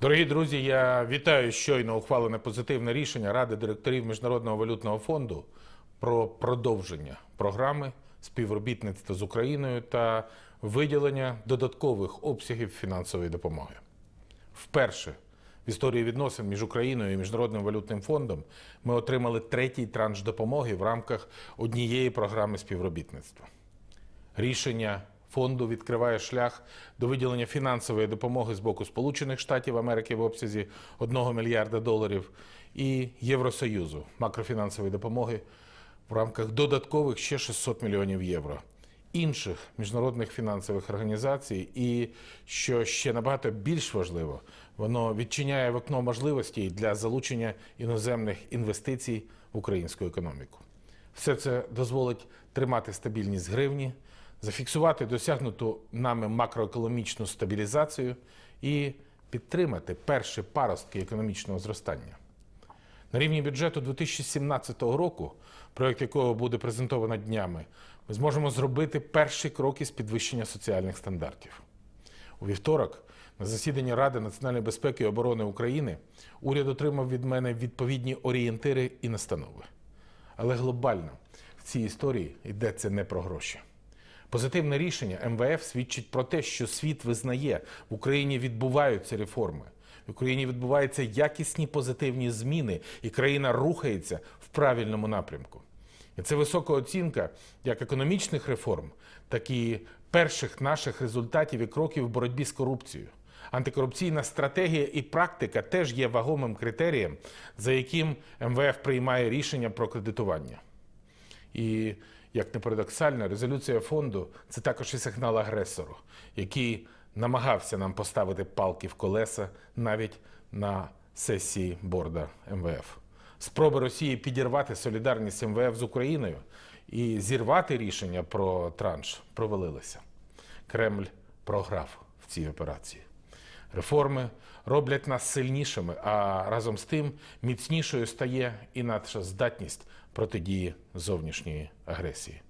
Дорогі друзі, я вітаю щойно ухвалене позитивне рішення Ради директорів Міжнародного валютного фонду про продовження програми співробітництва з Україною та виділення додаткових обсягів фінансової допомоги. Вперше в історії відносин між Україною і Міжнародним валютним фондом ми отримали третій транш допомоги в рамках однієї програми співробітництва. Рішення фонду відкриває шлях до виділення фінансової допомоги з боку Сполучених Штатів Америки в обсязі 1 мільярда доларів і Євросоюзу макрофінансової допомоги в рамках додаткових ще 600 мільйонів євро. Інших міжнародних фінансових організацій, і що ще набагато більш важливо, воно відчиняє вікно можливостей для залучення іноземних інвестицій в українську економіку. Все це дозволить тримати стабільність гривні, зафіксувати досягнуту нами макроекономічну стабілізацію і підтримати перші паростки економічного зростання. На рівні бюджету 2017 року, проект якого буде презентовано днями, ми зможемо зробити перші кроки з підвищення соціальних стандартів. У вівторок на засіданні Ради національної безпеки і оборони України уряд отримав від мене відповідні орієнтири і настанови. Але глобально в цій історії йдеться не про гроші. Позитивне рішення МВФ свідчить про те, що світ визнає, в Україні відбуваються реформи. В Україні відбуваються якісні позитивні зміни, і країна рухається в правильному напрямку. І це висока оцінка як економічних реформ, так і перших наших результатів і кроків в боротьбі з корупцією. Антикорупційна стратегія і практика теж є вагомим критерієм, за яким МВФ приймає рішення про кредитування. І як не парадоксально, резолюція фонду це також і сигнал агресору, який намагався нам поставити палки в колеса навіть на сесії борда МВФ. Спроби Росії підірвати солідарність МВФ з Україною і зірвати рішення про транш провалилися. Кремль програв в цій операції. Реформи роблять нас сильнішими, а разом з тим міцнішою стає і наша здатність протидії зовнішньої агресії.